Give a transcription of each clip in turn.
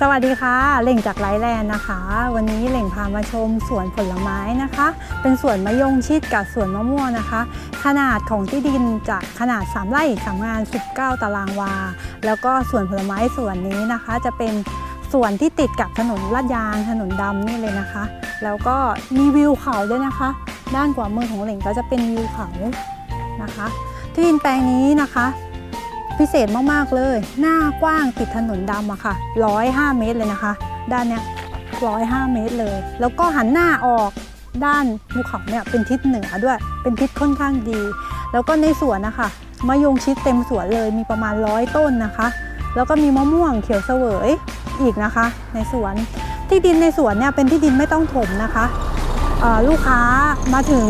สวัสดีค่ะเหล่งจากไลแลนด์นะคะ วันนี้เหล่งพามาชมสวนผลไม้นะคะ เป็นสวนมะยงชิดกับสวนมะม่วงนะคะ ขนาดของที่ดินจะขนาด 3 ไร่3งาน 19 ตารางวา แล้วก็สวนผลไม้สวนนี้นะคะ จะเป็นสวนที่ติดกับถนนลาดยางถนนดำนี่เลยนะคะ แล้วก็มีวิวเขาด้วยนะคะ ด้านขวามือของเหล่งก็จะเป็นวิวเขานะคะ ที่ดินแปลงนี้นะคะ พิเศษมากๆเลย หน้ากว้างติดถนนดำอะค่ะ105 เมตรเลยนะคะ ด้านเนี้ย105 เมตรเลย แล้วก็หันหน้าออกด้านภูเขาเนี่ยเป็นทิศเหนือด้วย เป็นทิศค่อนข้างดี แล้วก็ในสวนนะคะมะยงชิดเต็มสวนเลยมีประมาณร้อยต้นนะคะ แล้วก็มีมะม่วงเขียวเสวยอีกนะคะ ในสวนที่ดินในสวนเนี่ยเป็นที่ดินไม่ต้องถมนะคะ ลูกค้ามาถึง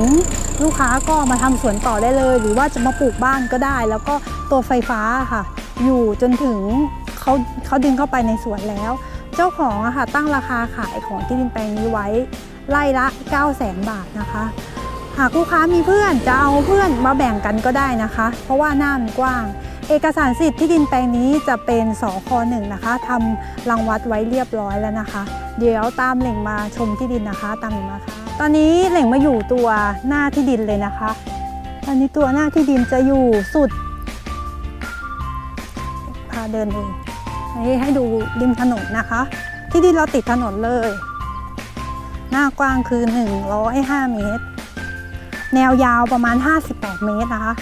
ลูกค้าก็มาทำสวนต่อได้เลย หรือว่าจะมาปลูกบ้านก็ได้ แล้วก็ตัวไฟฟ้าค่ะ อยู่จนถึงเขาเขาดึงเข้าไปในสวนแล้ว เจ้าของอะค่ะตั้งราคาขายของที่ดินแปลงนี้ไว้ไล่ละ 9 0 0 0 0 0 บาทนะคะ หากลูกค้ามีเพื่อนจะเอาเพื่อนมาแบ่งกันก็ได้นะคะ เพราะว่าหน้ามันกว้าง เอกสารสิทธิ์ที่ดินแปลงนี้จะเป็นสคหนึ่งนะคะทำรังวัดไว้เรียบร้อยแล้วนะคะ เดี๋ยวตามเหล่งมาชมที่ดินนะคะ ตามเหล่งมาค่ะ ตอนนี้เหล่งมาอยู่ตัวหน้าที่ดินเลยนะคะ ตอนนี้ตัวหน้าที่ดินจะอยู่สุด พาเดินดูนี่ให้ดูริมถนนนะคะ ที่ดินเราติดถนนเลย หน้ากว้างคือ 105 เมตร แนวยาวประมาณ 58 เมตรนะคะ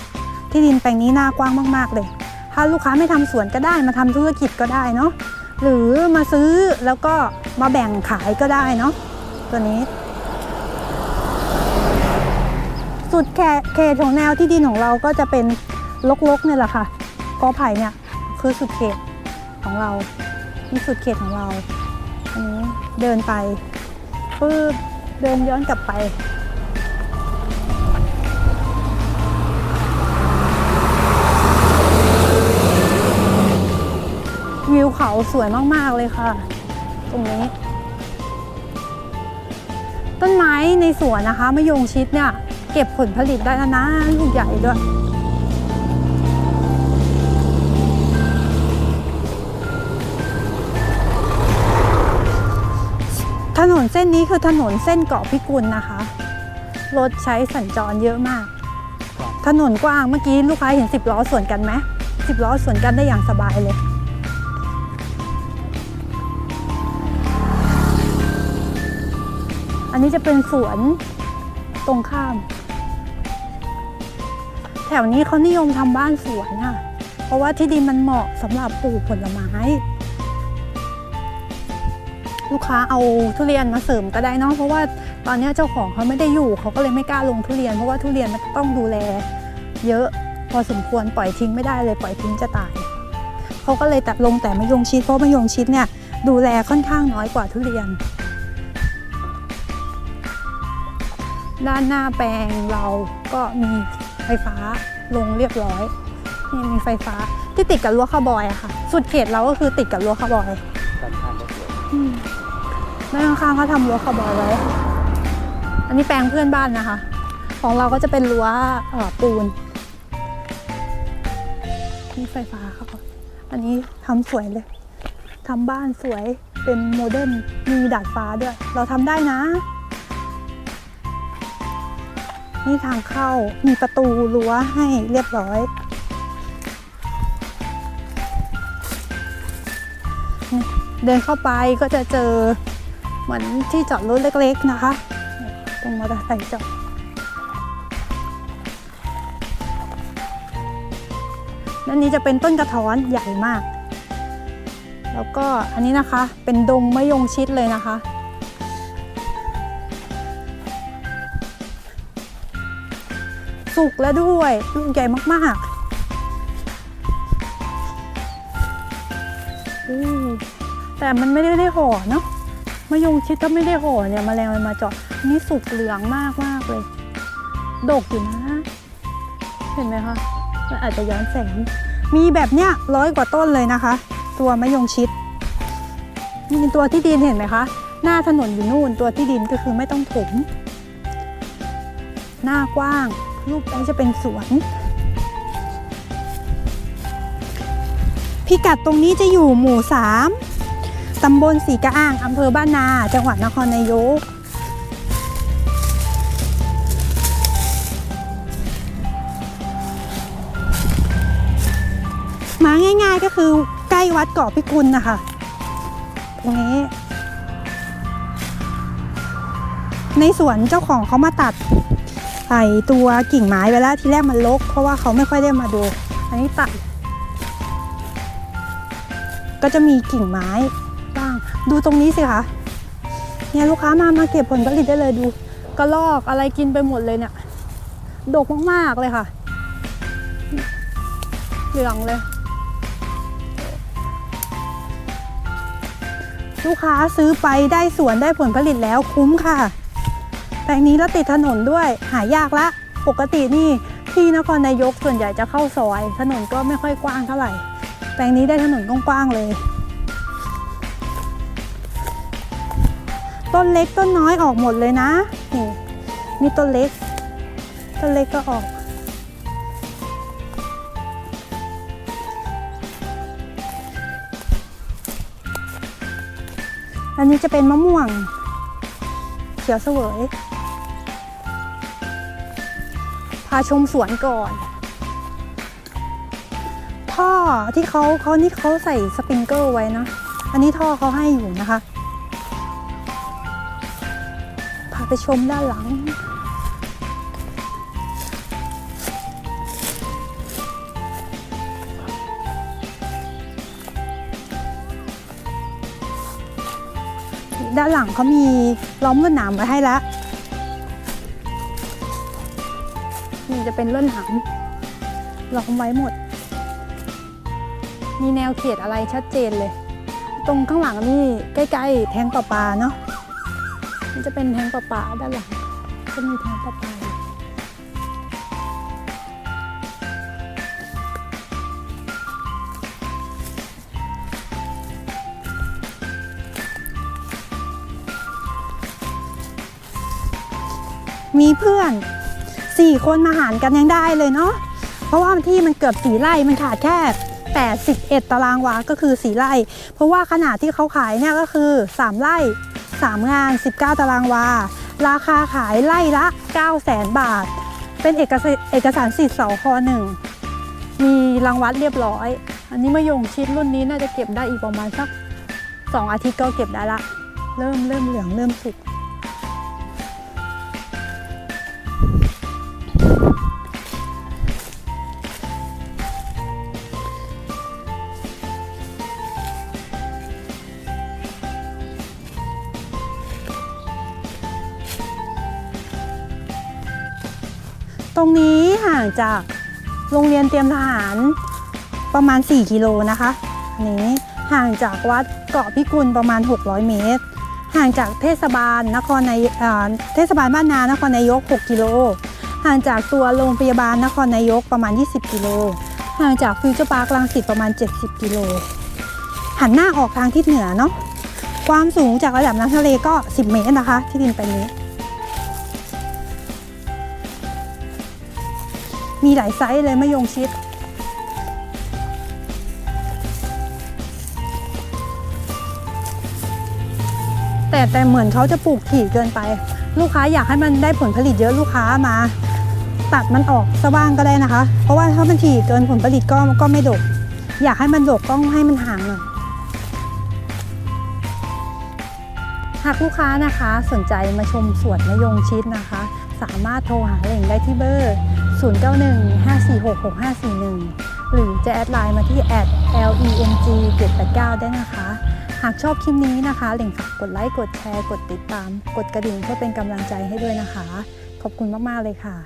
ที่ดินแปลงนี้หน้ากว้างมาก ๆ เลย ถ้าลูกค้าไม่ทำสวนก็ได้มาทำธุรกิจก็ได้เนาะหรือมาซื้อแล้วก็มาแบ่งขายก็ได้เนาะตัวนี้ สุดแค่เขตของแนวที่ดินของเราก็จะเป็นลกๆเนี่ยแหละค่ะกอไผ่เนี่ยคือสุดเขตของเรานี่สุดเขตของเราอันนี้เดินไปปึ๊บเดินย้อนกลับไปวิวเขาสวยมาก ๆ เลยค่ะ ตรงนี้ ต้นไม้ในสวนนะคะมะยงชิดเนี่ย เก็บผลผลิตได้แล้วนะลูกใหญ่ด้วยถนนเส้นนี้คือถนนเส้นเกาะพิกุลนะคะ รถใช้สัญจรเยอะมาก ถนนกว้างเมื่อกี้ลูกค้าเห็น10ล้อสวนกันไหม10ล้อสวนกันได้อย่างสบายเลย อันนี้จะเป็นสวนตรงข้าม ถวนี้เขานิยมทำบ้านสวนค่ะ เพราะว่าที่ดินมันเหมาะสำหรับปลูกผลไม้ ลูกค้าเอาทุเรียนมาเสริมก็ได้เนอะเพราะว่าตอนนี้เจ้าของเขาไม่ได้อยู่เขาก็เลยไม่กล้าลงทุเรียน เพราะว่าทุเรียนมันต้องดูแล เยอะพอสมควรปล่อยทิ้งไม่ได้เลยปล่อยทิ้งจะตายเขาก็เลยตัดลงแต่มะยงชิดเพราะมะยงชิดเนี่ยดูแลค่อนข้างน้อยกว่าทุเรียน ด้านหน้าแปลงเราก็มี ไฟฟ้าลงเรียบร้อยนี่มีไฟฟ้าที่ติดกับรั้วคาวบอยอะค่ะ สุดเขตเราก็คือติดกับรั้วคาวบอยด้านข้างก็สวยอืมด้านข้างๆเขาทำรั้วคาวบอยไว้อันนี้แปลงเพื่อนบ้านนะคะ ของเราก็จะเป็นรั้วเอ่อปูนนี่ไฟฟ้าเขาอันนี้ทำสวยเลยทำบ้านสวยเป็นโมเดิร์นมีดาดฟ้าด้วย เราทำได้นะ นี่ทางเข้ามีประตูรั้วให้เรียบร้อย เดินเข้าไปก็จะเจอเหมือนที่จอดรถเล็ก ๆนะคะ เป็นมอเตอร์ไซค์จอดด้านนี้จะเป็นต้นกระท้อนใหญ่มาก แล้วก็อันนี้นะคะเป็นดงมะยงชิดเลยนะคะ สุกแล้วด้วย ลูกใหญ่มากๆแต่มันไม่ได้ได้ห่อเนาะมะยงชิดถ้าไม่ได้ห่อเนี่ยมแมลงมันมาเจาะนี่สุกเหลืองมากมากๆเลย ดกอยู่นะ เห็นไหมคะมันอาจจะย้อนแสง มีแบบเนี้ยร้อยกว่าต้นเลยนะคะ ตัวมะยงชิดนี่ตัวที่ดินเห็นไหมคะ หน้าถนนอยู่นู่นตัวที่ดินก็คือไม่ต้องถมหน้ากว้าง รูปนี้จะเป็นสวน พิกัดตรงนี้จะอยู่หมู่ 3 ตำบลสีกระอ่างอำเภอบ้านนา จังหวัดนครนายกมาง่าย ๆก็คือใกล้วัดเกาะพิกุลนะคะ ตรงนี้ ในสวนเจ้าของเขามาตัด ไอ้ตัวกิ่งไม้ไปแล้วทีแรกมันรกเพราะว่าเขาไม่ค่อยได้มาดู อันนี้ตัด ก็จะมีกิ่งไม้บ้าง ดูตรงนี้สิคะเนี่ยลูกค้ามามาเก็บผลผลิตได้เลยดูกระลอกอะไรกินไปหมดเลยเนี่ยดกมากๆเลยค่ะ เหลืองเลย ลูกค้าซื้อไปได้สวนได้ผลผลิตแล้วคุ้มค่ะ แปลงนี้แล้วติดถนนด้วยหายากละปกตินี่ที่นครนายกส่วนใหญ่จะเข้าซอย ถนนก็ไม่ค่อยกว้างเท่าไหร่ แปลงนี้ได้ถนนกว้างๆเลย ต้นเล็กต้นน้อยออกหมดเลยนะนี่มีต้นเล็ก ต้นเล็กก็ออก อันนี้จะเป็นมะม่วง เขียวเสวย พาชมสวนก่อน ท่อที่เขาเขานี่เขาใส่สปริงเกิลไว้นะ อันนี้ท่อเขาให้อยู่นะคะ พาไปชมด้านหลังด้านหลังเขามีล้อมลวดหนามไว้ให้แล้ว จะเป็นเลวดหนามล้อมไว้หมด มีแนวเขตอะไรชัดเจนเลย ตรงข้างหลังนี่ใกล้ ๆ แทงประปาเนาะมันจะเป็นแทงประปาด้านหลังจะมีแทงประปามีเพื่อน สี่คนมาหารกันยังได้เลยเนาะเพราะว่าที่มันเกือบสีไร่มันขาดแค่ 81 ตารางวาก็คือสีไร่ เพราะว่าขนาดที่เขาขายเนี่ยก็คือ 3 ไร่ 3 งาน 19 ตารางวา ราคาขายไร่ละ 9 0 0 0 0 0 บาท เป็นเอกสารเอกสารสิทธิ์สคหนึ่งมีรางวัดเรียบร้อย อันนี้มะยงชิดรุ่นนี้น่าจะเก็บได้อีกประมาณสัก 2 อาทิตย์ก็เก็บได้ละ เริ่มเริ่มเหลืองเริ่มสุก ตรงนี้ห่างจากโรงเรียนเตรียมทหารประมาณ 4 กิโลนะคะนี้ห่างจากวัดเกาะพิกุลประมาณ 600 เมตร ห่างจากเทศบาลนครในเอ่อเทศบาลบ้านนานครนายก 6 กิโล ห่างจากตัวโรงพยาบาลนครนายกประมาณ 20 กิโล ห่างจากฟิวเจอร์พาร์คลังสิตประมาณ 70 กิโล หันหน้าออกทางทิศเหนือเนาะ ความสูงจากระดับน้ำทะเลก็ 10 เมตรนะคะ ที่ดินแปลงนี้ มีหลายไซส์เลยมะยงชิด แต่แต่เหมือนเขาจะปลูกถี่เกินไป ลูกค้าอยากให้มันได้ผลผลิตเยอะลูกค้ามา ตัดมันออกซะบ้างก็ได้นะคะ เพราะว่าถ้ามันถี่เกินผลผลิตก็ก็ไม่ดก อยากให้มันดกก็ให้มันห่างหน่อยหากลูกค้านะคะสนใจมาชมสวนมะยงชิดนะคะ สามารถโทรหาเหล่งได้ที่เบอร์ 0915466541 หรือจะแอดไลน์มาที่ @leng 789ได้นะคะ หากชอบคลิปนี้นะคะเล่งฝากกดไลค์กดแชร์ กดติดตาม กดกระดิ่งเพื่อเป็นกำลังใจให้ด้วยนะคะ ขอบคุณมาก ๆ เลยค่ะ